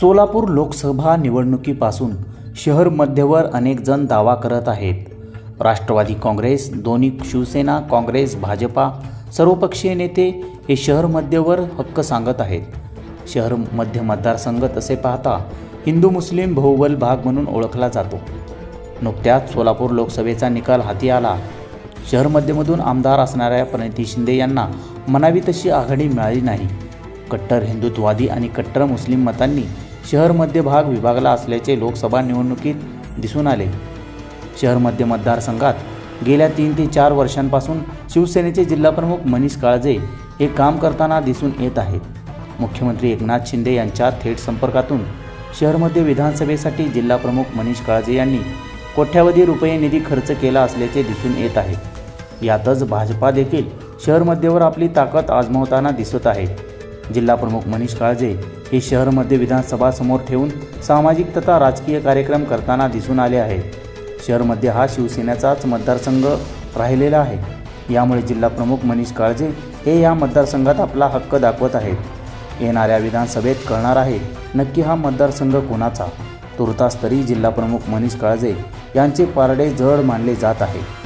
सोलापूर लोकसभा निवडणुकीपासून शहर मध्यवर अनेक जण दावा करत आहेत. राष्ट्रवादी काँग्रेस दोन्ही शिवसेना काँग्रेस भाजपा सर्वपक्षीय नेते हे शहर मध्यवर हक्क सांगत आहेत. शहर मध्य मतदारसंघ तसे पाहता हिंदू मुस्लिम बहुबल भाग म्हणून ओळखला जातो. नुकत्याच सोलापूर लोकसभेचा निकाल हाती आला. शहर मध्यमधून आमदार असणाऱ्या प्रणिती शिंदे यांना म्हणावी तशी आघाडी मिळाली नाही. कट्टर हिंदुत्ववादी आणि कट्टर मुस्लिम मतांनी शहर मध्य भाग विभागला असल्याचे लोकसभा निवडणुकीत दिसून आले. शहर मध्य मतदारसंघात गेल्या तीन ते चार वर्षांपासून शिवसेनेचे जिल्हाप्रमुख मनीष काळजे हे काम करताना दिसून येत आहेत. मुख्यमंत्री एकनाथ शिंदे यांच्या थेट संपर्कातून शहरमध्ये विधानसभेसाठी जिल्हाप्रमुख मनीष काळजे यांनी कोट्यावधी रुपये निधी खर्च केला असल्याचे दिसून येत आहे. यातच भाजपा देखील शहर मध्यवर आपली ताकद आजमावताना दिसत आहे. जिल्हाप्रमुख मनीष काळजे हे शहरमध्ये विधानसभा समोर ठेवून सामाजिक तथा राजकीय कार्यक्रम करताना दिसून आले आहेत. शहरमध्ये हा शिवसेनेचाच मतदारसंघ राहिलेला आहे. यामुळे जिल्हाप्रमुख मनीष काळजे हे या मतदारसंघात आपला हक्क दाखवत आहेत. येणाऱ्या विधानसभेत कळणार आहे नक्की हा मतदारसंघ कोणाचा? तुर्तास तरी जिल्हाप्रमुख मनीष काळजे यांचे पारडे जड मानले जात आहे.